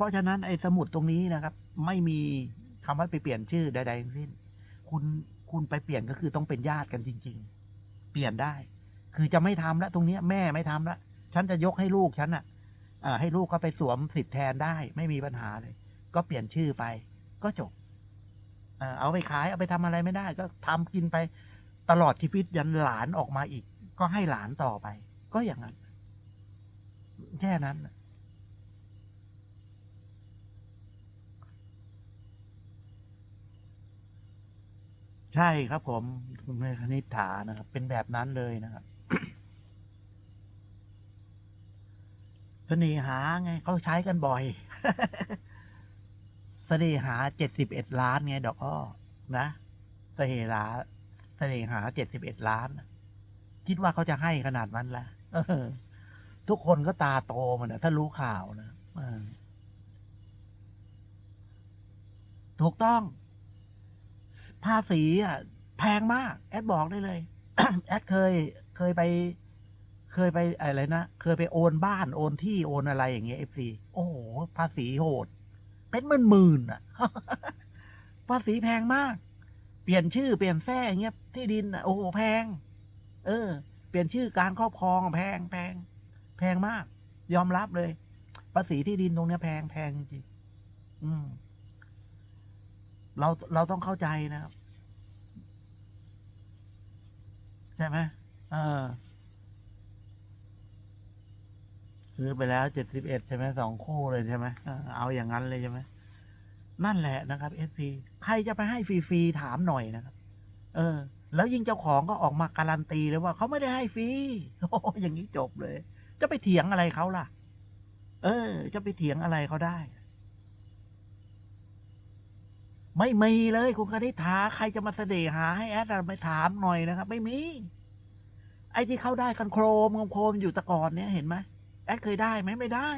เพราะฉะนั้นไอ้สมุดตรงนี้นะครับ ไม่มีคำว่าไปเปลี่ยนชื่อใดๆทั้งสิ้น คุณคุณไปเปลี่ยนก็คือต้องเป็นญาติกันจริง ๆ เปลี่ยนได้ คือจะไม่ทำแล้วตรงนี้แม่ไม่ทำแล้วฉันจะยกให้ลูกฉันอะอ่าให้ลูกเขาไปสวมสิทธิ์แทนได้ ไม่มีปัญหาเลย ก็เปลี่ยนชื่อไป ก็จบเอาไปขายเอาไปทำอะไรไม่ได้ ก็ทำกินไปตลอดชีวิตยันหลานออกมาอีก ก็ให้หลานต่อไป ก็อย่างนั้น แค่นั้น ใช่ครับผมคุณแม่คณิษฐานะครับ เป็นแบบนั้นเลยนะครับเสน่หาไงเขาใช้กันบ่อย เสน่หาเจ็ดสิบเอ็ดล้านไงดอกอ้อนะเสน่หาเสน่หาเจ็ดสิบเอ็ดล้าน คิดว่าเขาจะให้ขนาดนั้นละทุกคนก็ตาโตมันนะถ้ารู้ข่าวนะถูกต้อง ภาษีอะแพงมาก แอดบอกได้เลย แอดเคยเคยไป เคยไปอะไรนะ เคยไปโอนบ้านโอนที่โอนอะไรอย่างเงี้ยเอฟซีโอ้โห ภาษีโหด เป็นหมื่นหมื่นอะ ภาษีแพงมาก เปลี่ยนชื่อเปลี่ยนแท้อย่างเงี้ยที่ดินอะโอ้โหแพง เออ เปลี่ยนชื่อการครอบครองแพงแพง แพงมาก ยอมรับเลย ภาษีที่ดินตรงเนี้ยแพงแพงจริงอืม เราเราต้องเข้าใจนะครับ ใช่ไหมเออ ซื้อไปแล้วเจ็ดสิบเอ็ดใช่ไหมสองคู่เลยใช่ไหมเอาอย่างนั้นเลยใช่ไหมนั่นแหละนะครับเอฟซีใครจะไปให้ฟรีๆถามหน่อยนะครับ เออ แล้วยิ่งเจ้าของก็ออกมาการันตีเลยว่าเขาไม่ได้ให้ฟรีโอ้อย่างนี้จบเลย จะไปเถียงอะไรเขาล่ะ เออ จะไปเถียงอะไรเขาได้ ไม่มีเลยคุณคณิษฐาใครจะมาเสน่หาให้แอดไปถามหน่อยนะครับ ไม่มี ไอ้ที่เข้าได้กันโครมโครมอยู่ตะก่อนเนี่ยเห็นไหมแอดเคยได้ไหมไม่ได้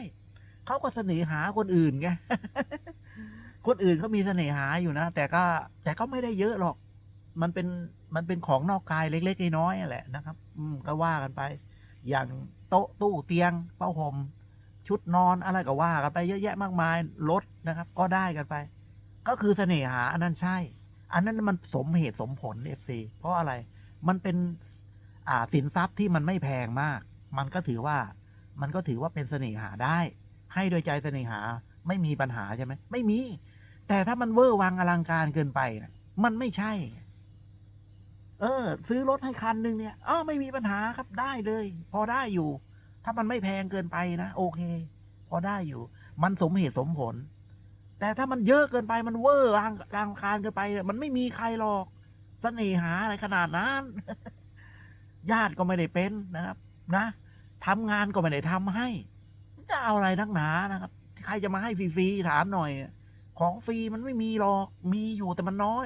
เขาก็เสน่หาคนอื่นไงคนอื่นเขามีเสน่หาอยู่นะ แต่ก็แต่ก็ไม่ได้เยอะหรอก มันเป็นมันเป็นของนอกกายเล็กๆน้อยๆแหละนะครับ อืมก็ว่ากันไป อย่างโต๊ะตู้เตียงเป้าห่มชุดนอนอะไรก็ว่ากันไปเยอะแยะมากมายรถนะครับ ก็ได้กันไป ก็คือเสน่หาอันนั้นใช่ อันนั้นมันสมเหตุสมผลเอฟซีเพราะอะไรมันเป็นอ่าสินทรัพย์ที่มันไม่แพงมาก มันก็ถือว่ามันก็ถือว่าเป็นเสน่หาได้ ให้โดยใจเสน่หาไม่มีปัญหาใช่ไหมไม่มี แต่ถ้ามันเวอร์วังอลังการเกินไปนะมันไม่ใช่ เออ ซื้อรถให้คันหนึ่งเนี่ยอ๋อไม่มีปัญหาครับได้เลย พอได้อยู่ ถ้ามันไม่แพงเกินไปนะโอเค พอได้อยู่ มันสมเหตุสมผล แต่ถ้ามันเยอะเกินไปมันเวอร์อลังอลังการเกินไป มันไม่มีใครหรอกเสน่หาอะไรขนาดนั้น ญาติก็ไม่ได้เป็นนะครับ นะทำงานก็ไม่ได้ทำให้ จะเอาอะไรนักหนานะครับ ใครจะมาให้ฟรีๆถามหน่อย ของฟรีมันไม่มีหรอก มีอยู่แต่มันน้อย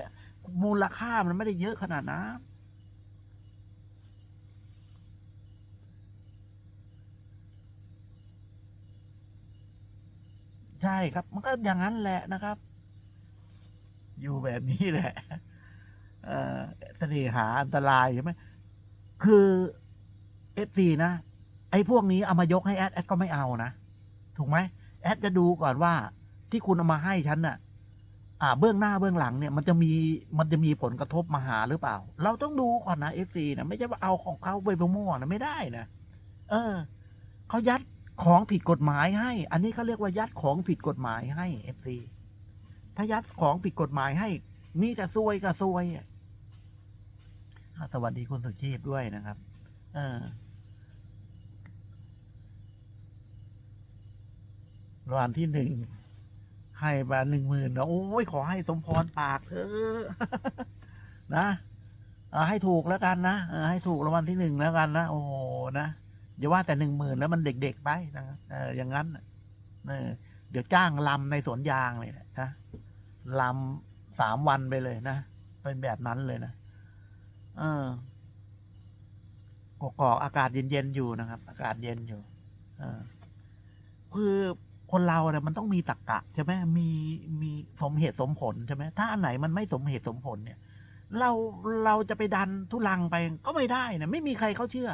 มูลค่ามันไม่ได้เยอะขนาดนั้น ใช่ครับ มันก็อย่างนั้นแหละนะครับ อยู่แบบนี้แหละเออเสน่หาอันตรายใช่ไหมคือเอฟซีนะ ไอ้พวกนี้เอามายกให้แอดแอดก็ไม่เอานะ ถูกไหมแอดจะดูก่อนว่าที่คุณเอามาให้ฉันน่ะ อ่า เบื้องหน้าเบื้องหลังเนี่ย มันจะมีมันจะมีผลกระทบมาหาหรือเปล่า เราต้องดูก่อนนะเอฟซีนะไม่ใช่ว่าเอาของเขาไปมั่วนะไม่ได้นะเออเขายัด ของผิดกฎหมายให้ อันนี้เขาเรียกว่ายัดของผิดกฎหมายให้เอฟซีถ้ายัดของผิดกฎหมายให้ มีแต่ซวยกับซวยสวัสดีคุณสุชีพด้วยนะครับ เออรางวัลที่หนึ่งให้มาหนึ่งหมื่นนะโอ้ยขอให้สมพรปากเถอะนะให้ถูกแล้วกันนะให้ถูกรางวัลที่หนึ่งแล้วกันนะ โอ้โหนะ อย่าว่าแต่หนึ่งหมื่นแล้วมันเด็กๆไปนะเอออย่างนั้นเออเดี๋ยวจ้างลำในสวนยางเลยนะนะลำสามวันไปเลยนะเป็นแบบนั้นเลยนะเออกกอกอากาศเย็นๆอยู่นะครับ อากาศเย็นอยู่เออคือคนเราเนี่ยมันต้องมีตรรกกะใช่ไหมมีมีสมเหตุสมผลใช่ไหมถ้าอันไหนมันไม่สมเหตุสมผลเนี่ย เราเราจะไปดันทุลังไปก็ไม่ได้นะไม่มีใครเขาเชื่อ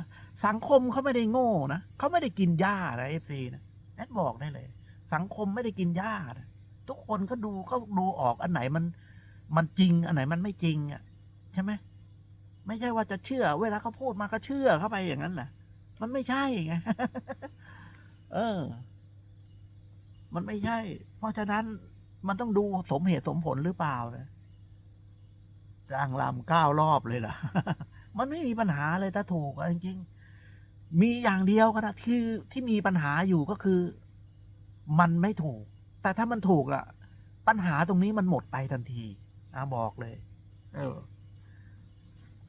สังคมเขาไม่ได้โง่นะเขาไม่ได้กินหญ้านะเอฟซีนะแอดบอกได้เลย สังคมไม่ได้กินหญ้านะทุกคนก็ดูก็ดูออกอันไหนมัน มันจริง อันไหนมันไม่จริงอะใช่ไหมไม่ใช่ว่าจะเชื่อ เวลาเขาพูดมาก็เชื่อเข้าไปอย่างนั้นนะมันไม่ใช่ไงเออ มันไม่ใช่ เพราะฉะนั้นมันต้องดูสมเหตุสมผลหรือเปล่านะ จ้างลำเก้ารอบเลยล่ะ มันไม่มีปัญหาเลยถ้าถูกอะจริงๆ มีอย่างเดียวก็นะที่ที่มีปัญหาอยู่ก็คือ มันไม่ถูก แต่ถ้ามันถูกอะปัญหาตรงนี้มันหมดไปทันทีนะบอกเลย เออ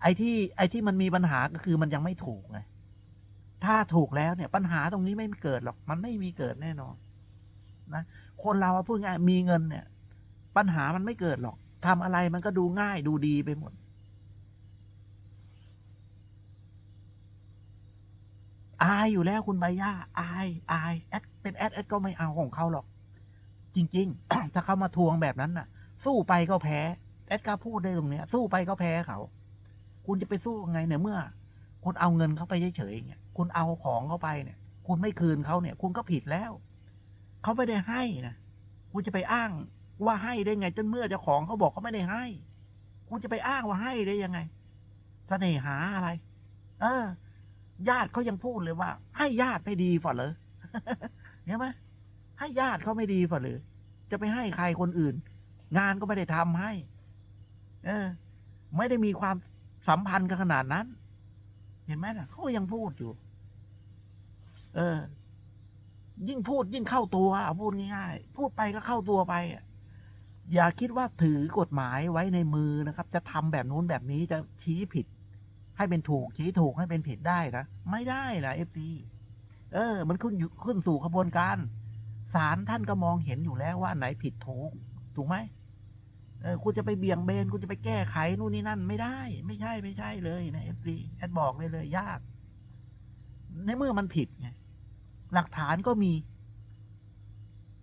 ไอ้ที่ไอ้ที่มันมีปัญหาก็คือมันยังไม่ถูกไงถ้าถูกแล้วเนี่ยปัญหาตรงนี้ไม่เกิดหรอก มันไม่มีเกิดแน่นอน นะ คนเราอะพูดง่ายมีเงินเนี่ย ปัญหามันไม่เกิดหรอก ทำอะไรมันก็ดูง่ายดูดีไปหมด อายอยู่แล้วคุณใบย่าอายอายแอดเป็นแอดแอดก็ไม่เอาของเขาหรอก จริง ๆ ถ้าเขามาทวงแบบนั้นน่ะ สู้ไปก็แพ้แอดกล้าพูดได้ตรงเนี้ย สู้ไปก็แพ้เขา คุณจะไปสู้ยังไงเนี่ยเมื่อ คุณเอาเงินเขาไปเฉยๆเนี่ยคุณเอาของเขาไปเนี่ย คุณไม่คืนเขาเนี่ย คุณก็ผิดแล้ว เขาไม่ได้ให้นะ คุณจะไปอ้าง ว่าให้ได้ไงจนเมื่อเจ้าของเขาบอกเขาไม่ได้ให้ คุณจะไปอ้างว่าให้ได้ยังไงเสน่หาอะไร เออ ญาติเขายังพูดเลยว่า ให้ญาติไม่ดีฝ่าเหรอเห็นไหมให้ญาติเขาไม่ดีฝ่าหรือจะไปให้ใครคนอื่น งานก็ไม่ได้ทำให้ เออ ไม่ได้มีความสัมพันธ์กันขนาดนั้น เห็นไหมน่ะเขายังพูดอยู่ เออ ยิ่งพูดยิ่งเข้าตัวเอาพูดง่ายๆพูดไปก็เข้าตัวไปอะ อย่าคิดว่าถือกฎหมายไว้ในมือนะครับ จะทำแบบนู้นแบบนี้จะชี้ผิด ให้เป็นถูกชี้ถูกให้เป็นผิดได้นะ ไม่ได้นะเอฟซีเออ มันขึ้นอยู่ขึ้นสู่ขบวนการศาลท่านก็มองเห็นอยู่แล้วว่าไหนผิดถูก ถูกไหมเออคุณจะไปเบี่ยงเบนคุณจะไปแก้ไขนู่นนี่นั่น ไม่ได้ ไม่ใช่ไม่ใช่เลยนะเอฟซีแอดบอกเลยเลยยาก ในเมื่อมันผิดไงหลักฐานก็มี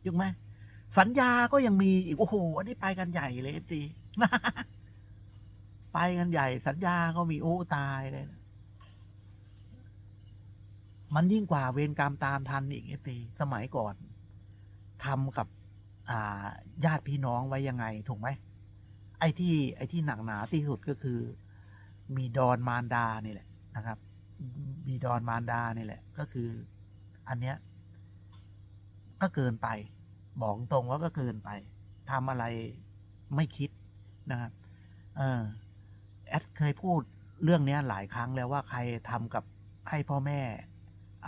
ถูกไหม สัญญาก็ยังมีอีก โอ้โห อันนี้ไปกันใหญ่เลยเอฟซีไปกันใหญ่ สัญญาก็มีโอ้ตายเลยนะมันยิ่งกว่าเวรกรรมตามทันอีกเอฟซีสมัยก่อนทำกับอ่าญาติพี่น้องไว้ยังไง ถูกไหม ไอ้ที่ไอ้ที่หนักหนาที่สุดก็คือ มีดอนมารดานี่แหละนะครับ มีดอนมารดานี่แหละ ก็คือ อันเนี้ยก็เกินไป บอกตรงว่าก็เกินไปทำอะไรไม่คิดนะครับเออแอดเคยพูดเรื่องนี้หลายครั้งแล้วว่าใครทำกับให้พ่อแม่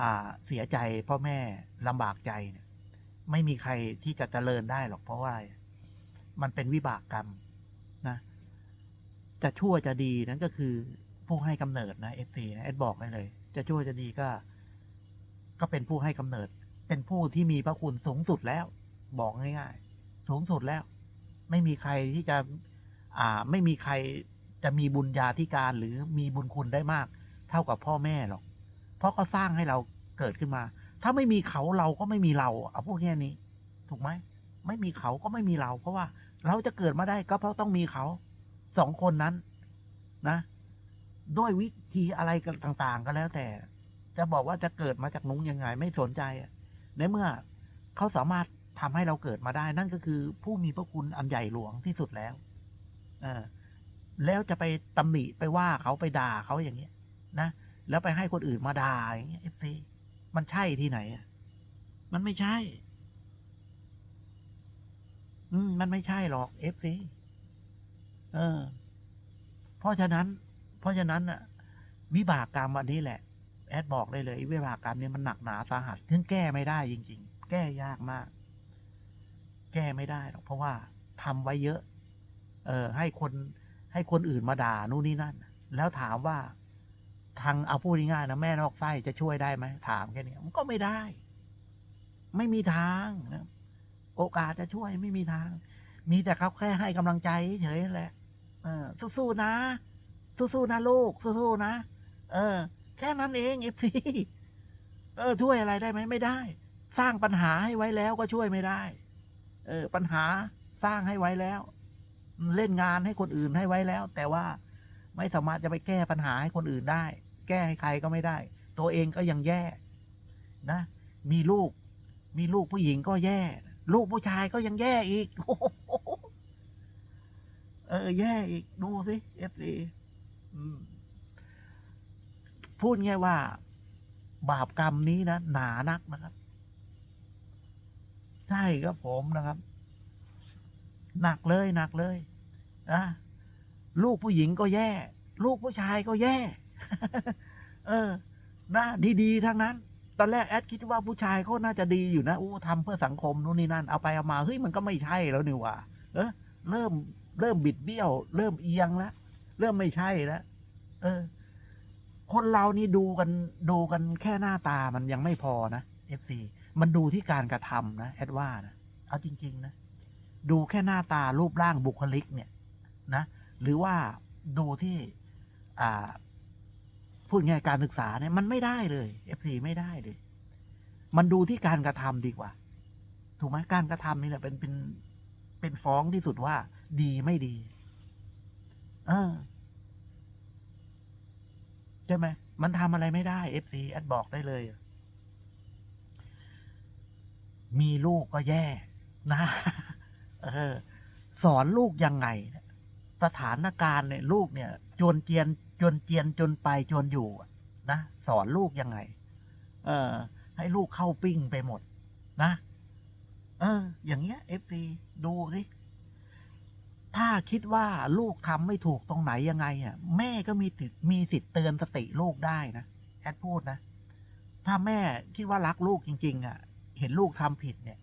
อ่าเสียใจพ่อแม่ลำบากใจเนี่ยไม่มีใครที่จะเจริญได้หรอกเพราะว่าอะไรมันเป็นวิบากกรรมนะจะชั่วจะดีนั้นก็คือผู้ให้กำเนิดนะเอฟซีนะแอดบอกได้เลย จะชั่วจะดีก็ ก็เป็นผู้ให้กำเนิด เป็นผู้ที่มีพระคุณสูงสุดแล้ว บอกง่ายๆสูงสุดแล้ว ไม่มีใครที่จะอ่าไม่มีใครจะมีบุญญาธิการหรือมีบุญคุณได้มาก เท่ากับพ่อแม่หรอก เพราะเขาสร้างให้เราเกิดขึ้นมา ถ้าไม่มีเขาเราก็ไม่มีเราเอาพวกแค่นี้ ถูกไหมไม่มีเขาก็ไม่มีเรา เพราะว่าเราจะเกิดมาได้ก็เพราะต้องมีเขาสองคนนั้นนะด้วยวิธีอะไรกันต่าง ๆ ก็แล้วแต่ จะบอกว่าจะเกิดมาจากนุ้งยังไง ไม่สนใจในเมื่อเขาสามารถ ทำให้เราเกิดมาได้ นั่นก็คือผู้มีพระคุณอันใหญ่หลวงที่สุดแล้ว เออแล้วจะไปตำหนิไปว่าเขาไปด่าเขาอย่างเงี้ย นะ แล้วไปให้คนอื่นมาด่าอย่างเงี้ยเอฟซีมันใช่ที่ไหนมันไม่ใช่ อืม มันไม่ใช่หรอกเอฟซีเออ เพราะฉะนั้น เพราะฉะนั้นอะวิบากกรรมอันนี้แหละ แอดบอกได้เลยวิบากกรรมเนี่ยมันหนักหนาสาหัสถึงแก้ไม่ได้จริง ๆ แก้ยากมาก แก้ไม่ได้หรอกเพราะว่าทำไว้เยอะ เออให้คนให้คนอื่นมาด่านู่นนี่นั่น แล้วถามว่าทางเอาพูดง่ายๆนะแม่นอกไส้จะช่วยได้ไหมถามแค่นี้มันก็ไม่ได้ ไม่มีทางนะโอกาสจะช่วยไม่มีทาง มีแต่เขาแค่ให้กำลังใจเฉยๆแหละ เออ สู้ๆนะ สู้ๆนะลูกสู้ๆนะเออ แค่นั้นเองเอฟซีเออช่วยอะไรได้ไหมไม่ได้ สร้างปัญหาให้ไว้แล้วก็ช่วยไม่ได้ เออปัญหาสร้างให้ไว้แล้ว เล่นงานให้คนอื่นให้ไว้แล้ว แต่ว่าไม่สามารถจะไปแก้ปัญหาให้คนอื่นได้ แก้ให้ใครก็ไม่ได้ ตัวเองก็ยังแย่นะ มีลูก มีลูกผู้หญิงก็แย่ ลูกผู้ชายก็ยังแย่อีกเออ แย่อีก ดูสิเอฟซีพูดง่ายว่า บาปกรรมนี้นะ หนานักนะครับ ใช่ครับผมนะครับ หนักเลยหนักเลยนะลูกผู้หญิงก็แย่ ลูกผู้ชายก็แย่ เออนะดีๆทั้งนั้น ตอนแรกแอดคิดว่าผู้ชายเขาน่าจะดีอยู่นะอู้ทำเพื่อสังคมนู่นนี่นั่นเอาไปเอามาเฮ้ยมันก็ไม่ใช่แล้วนี่ว่าเออเริ่มเริ่มบิดเบี้ยว เริ่มเอียงแล้วเริ่มไม่ใช่แล้วเออ คนเรานี่ดูกันดูกันแค่หน้าตามันยังไม่พอนะ เอฟซีมันดูที่การกระทำนะแอดว่านะเอาจริง ๆ นะ ดูแค่หน้าตารูปร่างบุคลิกเนี่ยนะหรือว่าดูที่พูดง่ายการศึกษาเนี่ยมันไม่ได้เลยเอฟซีไม่ได้เลย มันดูที่การกระทำดีกว่า ถูกไหมการกระทำนี่แหละเป็นเป็นเป็นฟ้องที่สุดว่า ดีไม่ดีเออใช่ไหมมันทำอะไรไม่ได้เอฟซีแอดบอกได้เลย มีลูกก็แย่นะ เออ สอนลูกยังไง สถานการณ์เนี่ยลูกเนี่ย จนเจียนจนเจียนจนไปจนอยู่นะสอนลูกยังไง เออ ให้ลูกเข้าปิ้งไปหมด นะ เออ อย่างเงี้ยเอฟซีดูสิถ้าคิดว่าลูกทำไม่ถูกตรงไหนยังไงอะแม่ก็มีสิทธิ์มีสิทธิ์เตือนสติลูกได้นะแอดพูดนะ ถ้าแม่คิดว่ารักลูกจริง ๆ อะ เห็นลูกทำผิดเนี่ย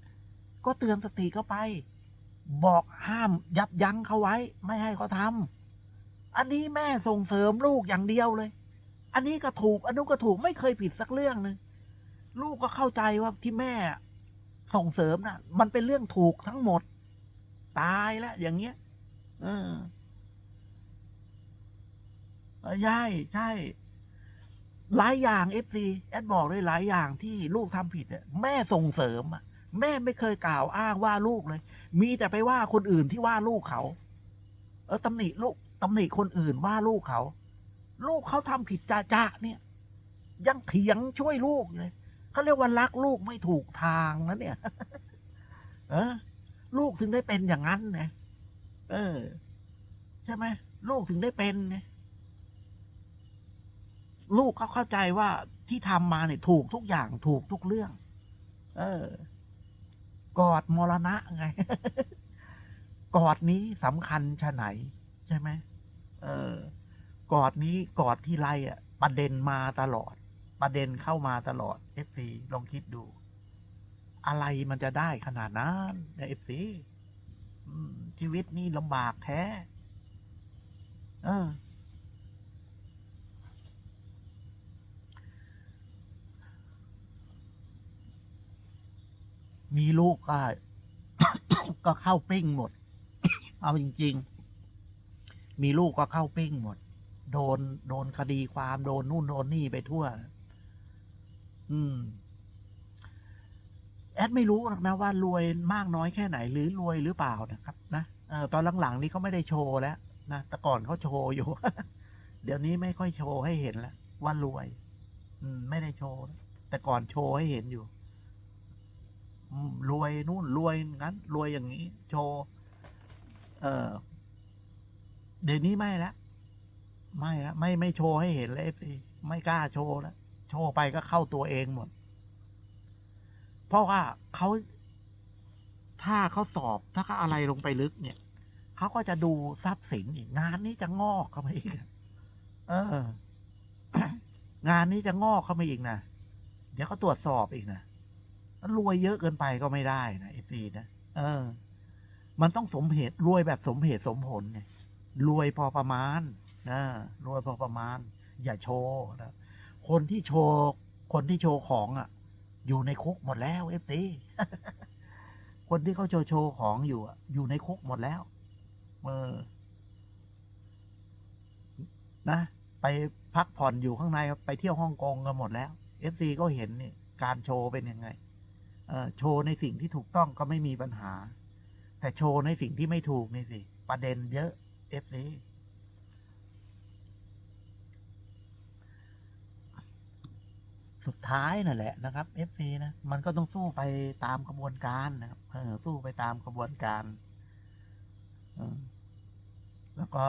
ก็เตือนสติเขาไป บอกห้ามยับยั้งเขาไว้ ไม่ให้เขาทำอันนี้แม่ส่งเสริมลูกอย่างเดียวเลย อันนี้ก็ถูกอันนู้นก็ถูกไม่เคยผิดสักเรื่องหนึงลูกก็เข้าใจว่าที่แม่ส่งเสริมนะ่ะ มันเป็นเรื่องถูกทั้งหมด ตายแล้วอย่างเงี้ย เออเออใช่ใช่ หลายอย่างเอฟซีแอดบอกเลยหลายอย่างที่ลูกทำผิดอะแม่ส่งเสริมอะแม่ไม่เคยกล่าวอ้างว่าลูกเลย มีแต่ไปว่าคนอื่นที่ว่าลูกเขา เออตำหนิลูกตำหนิคนอื่นว่าลูกเขา ลูกเขาทำผิดจ้าจ้าเนี่ย ยังเถียงช่วยลูกเลยเขาเรียกว่ารักลูกไม่ถูกทางนะเนี่ย เออ ลูกถึงได้เป็นอย่างนั้นไงเออ ใช่ไหมลูกถึงได้เป็นไง ลูกเขาเข้าใจว่าที่ทำมาเนี่ยถูกทุกอย่างถูกทุกเรื่อง เออ กอดมรณะไง กอดนี้สำคัญชะไหน ใช่ไหมเออ กอดนี้กอดที่ไรอะ ประเด็นมาตลอด ประเด็นเข้ามาตลอดเอฟซีลองคิดดู อะไรมันจะได้ขนาดนั้นในเอฟซีชีวิตนี่ลำบากแท้ เออ มีลูกก็ ก็เข้าปิ้งหมด เอาจริง ๆ มีลูกก็เข้าปิ้งหมด โดนโดนคดีความโดนนู่นโดนนี่ไปทั่ว อืม แอดไม่รู้หรอกนะว่ารวยมากน้อยแค่ไหน หรือรวยหรือเปล่านะครับ นะเออตอนหลังๆ นี้เขาไม่ได้โชว์แล้วนะแต่ก่อนเขาโชว์อยู่ เดี๋ยวนี้ไม่ค่อยโชว์ให้เห็นแล้วว่ารวย อืม ไม่ได้โชว์ แต่ก่อนโชว์ให้เห็นอยู่ รวยนู่นรวยงั้น รวยอย่างนี้ โชว์เออเดี๋ยวนี้ไม่ละไม่ละไม่ไม่โชว์ให้เห็นเลยสิไม่กล้าโชว์แล้วโชว์ไปก็เข้าตัวเองหมด เพราะว่าเขาถ้าเขาสอบถ้าเขาอะไรลงไปลึกเนี่ยเขาก็จะดูทรัพย์สินอีกงานนี้จะงอกเข้ามาอีกเออ งานนี้จะงอกเข้ามาอีกนะเดี๋ยวเขาตรวจสอบอีกนะ รวยเยอะเกินไปก็ไม่ได้นะเอฟซีนะเออ มันต้องสมเหตุรวยแบบสมเหตุสมผลไงรวยพอประมาณนะรวยพอประมาณ อย่าโชว์นะคนที่โชว์คนที่โชว์ของอะ อยู่ในคุกหมดแล้วเอฟซีคนที่เขาโชว์โชว์ของอยู่อะอยู่ในคุกหมดแล้วเออนะไปพักผ่อนอยู่ข้างในไปเที่ยวฮ่องกงกันหมดแล้วเอฟซีก็เห็นนี่การโชว์เป็นยังไง โชว์ในสิ่งที่ถูกต้องก็ไม่มีปัญหา แต่โชว์ในสิ่งที่ไม่ถูกนี่สิ ประเด็นเยอะเอฟซีสุดท้ายนั่นแหละนะครับ FC นะมันก็ต้องสู้ไปตามกระบวนการนะครับเออสู้ไปตามกระบวนการแล้วก็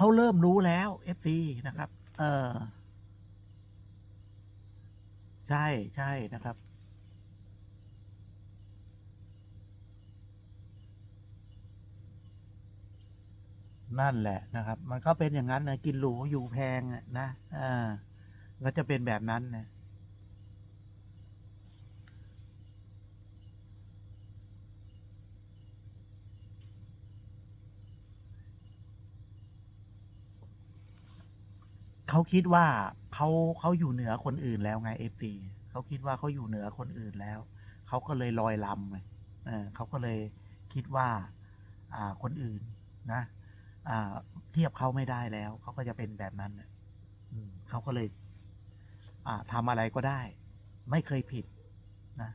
เขาเริ่มรู้แล้ว FC นะครับ เออใช่ใช่นะครับ นั่นแหละนะครับ มันก็เป็นอย่างนั้นนะกินหรูอยู่แพงนะอ่าก็จะเป็นแบบนั้นนะ เขาคิดว่าเขาเขาอยู่เหนือคนอื่นแล้วไงเอฟซีเขาคิดว่าเขาอยู่เหนือคนอื่นแล้ว เขาก็เลยลอยลำไงเออเขาก็เลยคิดว่าอ่าคนอื่นนะอ่าเทียบเขาไม่ได้แล้ว เขาก็จะเป็นแบบนั้นอืมเขาก็เลย อ่าทำอะไรก็ได้ ไม่เคยผิดนะ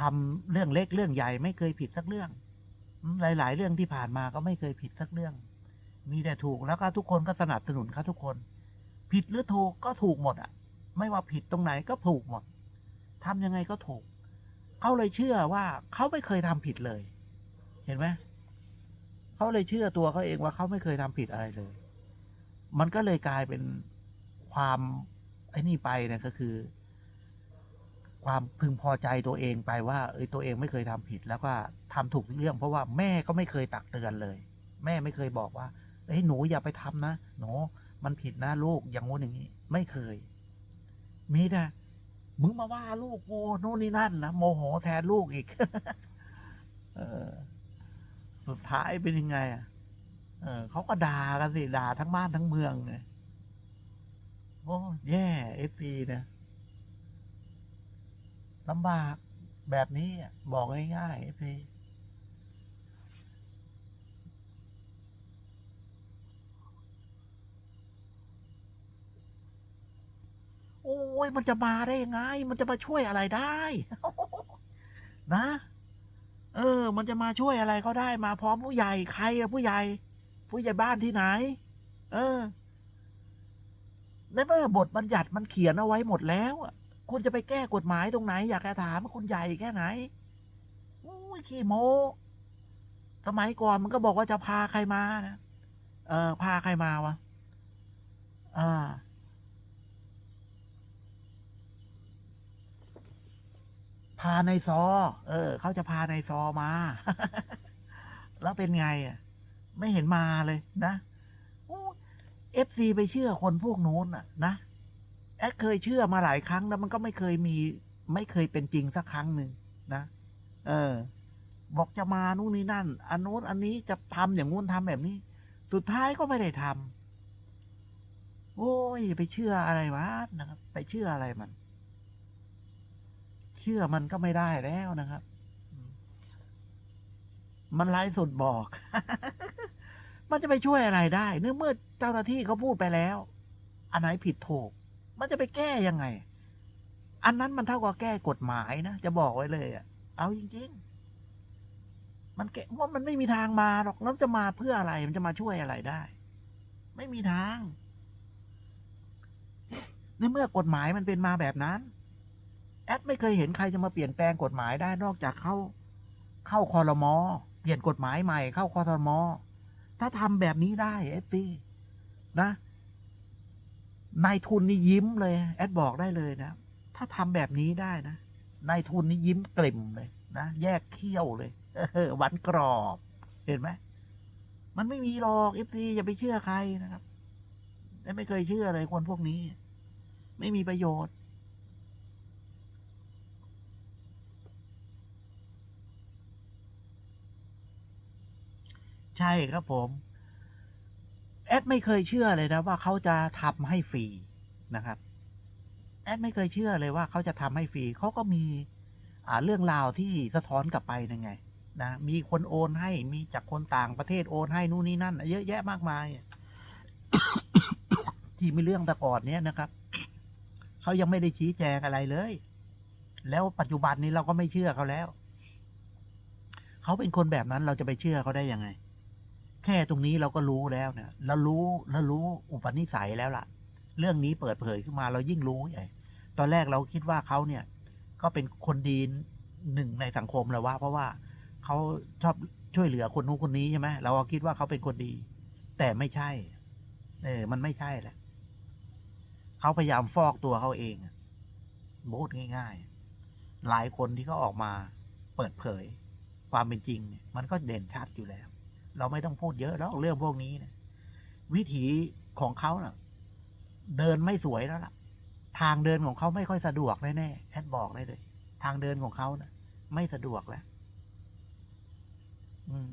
ทำเรื่องเล็กเรื่องใหญ่ไม่เคยผิดสักเรื่อง หลาย ๆ เรื่องที่ผ่านมาก็ไม่เคยผิดสักเรื่อง มีแต่ถูกแล้วก็ทุกคนก็สนับสนุนเขาทุกคน ผิดหรือถูกก็ถูกหมดอะ ไม่ว่าผิดตรงไหนก็ถูกหมดทำยังไงก็ถูก เขาเลยเชื่อว่าเขาไม่เคยทำผิดเลย เห็นไหมเขาเลยเชื่อตัวเขาเองว่าเขาไม่เคยทำผิดอะไรเลย มันก็เลยกลายเป็นความไอ้นี่ไปเนี่ยก็คือ ความพึงพอใจตัวเองไปว่า เอ้ยตัวเองไม่เคยทำผิด แล้วก็ทำถูกทุกเรื่อง เพราะว่าแม่ก็ไม่เคยตักเตือนเลย แม่ไม่เคยบอกว่าเอ้ยหนูอย่าไปทำนะหนู มันผิดนะลูกอย่างงู้นอย่างนี้ ไม่เคย มีแต่มึงมาว่าลูกกูโน่นนี่นั่นนะโมโหแทนลูกอีกเออสุดท้ายเป็นยังไงอะเออเขาก็ด่ากันสิด่าทั้งบ้านทั้งเมืองเลยโอ้แย่เอฟซีนี่ยลำบากแบบนี้อะบอกง่ายๆเอฟซี โอ้ยมันจะมาได้ยังไง มันจะมาช่วยอะไรได้ นะ เออ มันจะมาช่วยอะไรเขาได้ มาพร้อมผู้ใหญ่ใครอะผู้ใหญ่ ผู้ใหญ่บ้านที่ไหน เออในเมื่อบทบัญญัติมันเขียนเอาไว้หมดแล้วคุณจะไปแก้กฎหมายตรงไหน อยากจะถามว่าคุณใหญ่แค่ไหนโอ้ยขี้โมสมัยก่อนมันก็บอกว่าจะพาใครมานะเออ พาใครมาวะอ่า พาในซอ เออ เขาจะพาในซอมา แล้วเป็นไงอะ ไม่เห็นมาเลยนะเอฟซีไปเชื่อคนพวกนู้นอะ นะแอดเคยเชื่อมาหลายครั้งแล้วมันก็ไม่เคยมี ไม่เคยเป็นจริงสักครั้งหนึ่งนะ เออ บอกจะมานู่นนี่นั่น อันนู้นอันนี้จะทำอย่างงู้นทำแบบนี้ สุดท้ายก็ไม่ได้ทำโอ้ยไปเชื่ออะไรวะนะครับ ไปเชื่ออะไรมัน เชื่อมันก็ไม่ได้แล้วนะครับอืมมันไร้สุดบอก มันจะไปช่วยอะไรได้เนื่องเมื่อเจ้าหน้าที่เขาพูดไปแล้ว อันไหนผิดถูก มันจะไปแก้ยังไง อันนั้นมันเท่ากับแก้กฎหมายนะ จะบอกไว้เลยอะเอาจริงๆ มันแก้ว่ามันไม่มีทางมาหรอกแล้วจะมาเพื่ออะไร มันจะมาช่วยอะไรได้ ไม่มีทางในเมื่อกฎหมายมันเป็นมาแบบนั้น แอดไม่เคยเห็นใครจะมาเปลี่ยนแปลงกฎหมายได้นอกจากเข้า เข้าคอรมอเปลี่ยนกฎหมายใหม่ เข้าคอรมอถ้าทำแบบนี้ได้เอฟตีนะนายทุนนี่ยิ้มเลยแอดบอกได้เลยนะ ถ้าทำแบบนี้ได้นะนายทุนนี่ยิ้มกลิ่มเลยนะแยกเขี้ยวเลยเออหวานกรอบ เห็นไหมมันไม่มีหรอกเอฟซีอย่าไปเชื่อใครนะครับแอดไม่เคยเชื่อเลยคนพวกนี้ ไม่มีประโยชน์ ใช่ครับผม แอดไม่เคยเชื่อเลยนะว่าเขาจะทำให้ฟรีนะครับ แอดไม่เคยเชื่อเลยว่าเขาจะทำให้ฟรีเขาก็มีเรื่องราวที่สะท้อนกลับไปนังไงนะมีคนโอนให้มีจากคนต่างประเทศโอนให้นู่นนี่นั่น เยอะแยะมากมาย ที่ไม่เรื่องต่ก่อนเนี้ยนะครับเขายังไม่ได้ชี้แจงอะไรเลย แล้วปัจจุบันนี้เราก็ไม่เชื่อเขาแล้ว เขาเป็นคนแบบนั้นเราจะไปเชื่อเขาได้ยังไง แค่ตรงนี้เราก็รู้แล้วเนี่ยเรารู้เรารู้อุปนิสัยแล้วล่ะ เรื่องนี้เปิดเผยขึ้นมาเรายิ่งรู้ใหญ่ตอนแรกเราคิดว่าเขาเนี่ยก็เป็นคนดีหนึ่งในสังคมแล้วว่า เพราะว่าเขาชอบช่วยเหลือคนนู้นคนนี้ใช่ไหมเราคิดว่าเขาเป็นคนดี แต่ไม่ใช่ เออ มันไม่ใช่แหละเขาพยายามฟอกตัวเขาเองพูดง่าย ๆ หลายคนที่เขาออกมาเปิดเผย ความเป็นจริง มันก็เด่นชัดอยู่แล้ว เราไม่ต้องพูดเยอะแล้วเรื่องพวกนี้นะวิถีของเขาเน่ะ เดินไม่สวยแล้วล่ะ ทางเดินของเขาไม่ค่อยสะดวกแน่ๆแอดบอกได้เลย ทางเดินของเขานะไม่สะดวกแล้วอืม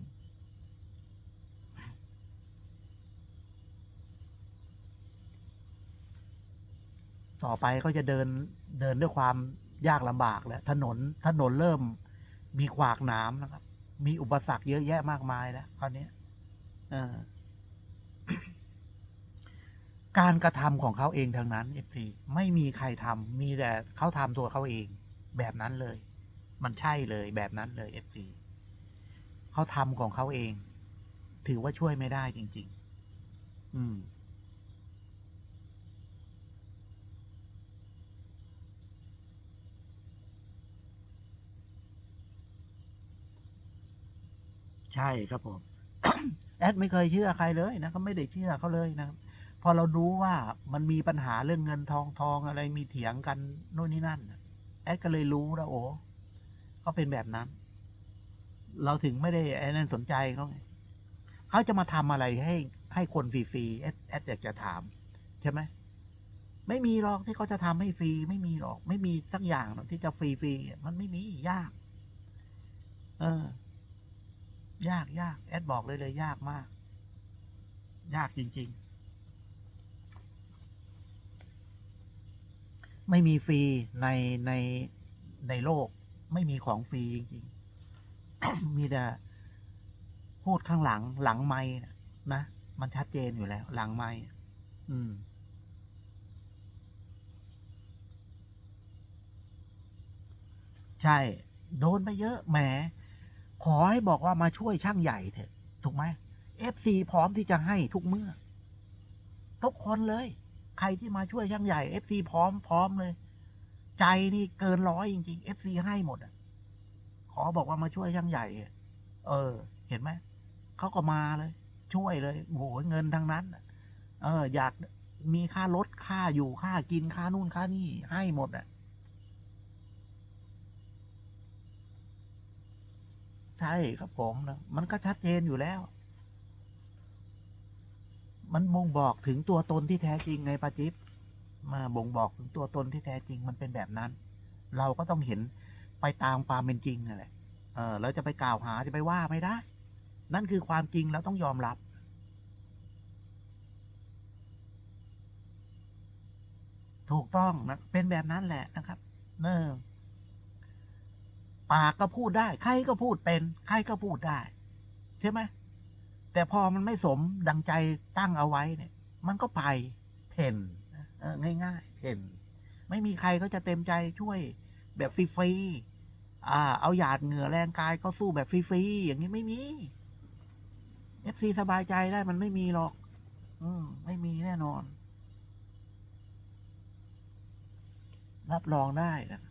ต่อไปก็จะเดินเดินด้วยความยากลำบากแล้ว ถนนถนนเริ่มมีขวากน้ำนะครับ มีอุปสรรคเยอะแยะมากมายแล้วคราวนี้การกระทำของเขาเองทางนั้นเอฟซีไม่มีใครทำมีแต่เขาทำตัวเขาเอง แบบนั้นเลย มันใช่เลยแบบนั้นเลยเอฟซีเขาทำของเขาเอง ถือว่าช่วยไม่ได้จริง ๆ อืม ใช่ครับผม แอดไม่เคยเชื่อใครเลยนะก็ไม่ได้เชื่อเขาเลยนะครับ พอเรารู้ว่ามันมีปัญหาเรื่องเงินทองทองอะไรมีเถียงกันโน่นนี่นั่น แอดก็เลยรู้แล้วโอ้เขาเป็นแบบนั้น เราถึงไม่ได้ไอ้นั่นสนใจเขาไงเขาจะมาทำอะไรให้ให้คนฟรีๆแอดแอดอยากจะถาม ใช่ไหมไม่มีหรอกที่เขาจะทำให้ฟรีไม่มีหรอก ไม่มีสักอย่างหรอกที่จะฟรีๆมันไม่มียาก เออ ยากยากแอดบอกเลยเลยยากมาก ยากจริง ๆ ไม่มีฟรีในในในโลก ไม่มีของฟรีจริงๆ มีแต่พูดข้างหลังหลังไม่นะมันชัดเจนอยู่แล้ว หลังไม่อืมใช่ โดนไปเยอะแหม ขอให้บอกว่ามาช่วยช่างใหญ่เถอะถูกไหมเอฟซีพร้อมที่จะให้ทุกเมื่อ ทุกคนเลย ใครที่มาช่วยช่างใหญ่เอฟซีพร้อมพร้อมเลย ใจนี่เกินร้อยจริงๆเอฟซีให้หมดอะ ขอบอกว่ามาช่วยช่างใหญ่เออ เห็นไหมเขาก็มาเลย ช่วยเลยโอ้โหเงินทั้งนั้นเออ อยากมีค่ารถค่าอยู่ค่ากินค่านู่นค่านี่ให้หมดอะ ใช่ครับผมนะมันก็ชัดเจนอยู่แล้ว มันบ่งบอกถึงตัวตนที่แท้จริงไงปาจิ๊บมาบ่งบอกถึงตัวตนที่แท้จริงมันเป็นแบบนั้น เราก็ต้องเห็นไปตามความเป็นจริงนั่นแหละเออเราจะไปกล่าวหาจะไปว่าไม่ได้ นั่นคือความจริงแล้วต้องยอมรับ ถูกต้องนะเป็นแบบนั้นแหละนะครับ เนอ ปากก็พูดได้ ใครก็พูดเป็น ใครก็พูดได้ ใช่ไหมแต่พอมันไม่สมดังใจตั้งเอาไว้เนี่ย มันก็ไปเพ่นเออง่ายๆเพ่นไม่มีใครก็จะเต็มใจช่วยแบบฟรีๆอ่า เอาหยาดเหงื่อแรงกายก็สู้แบบฟรีๆอย่างนี้ไม่มีเอฟซีสบายใจได้มันไม่มีหรอก อืม ไม่มีแน่นอน รับรองได้นะ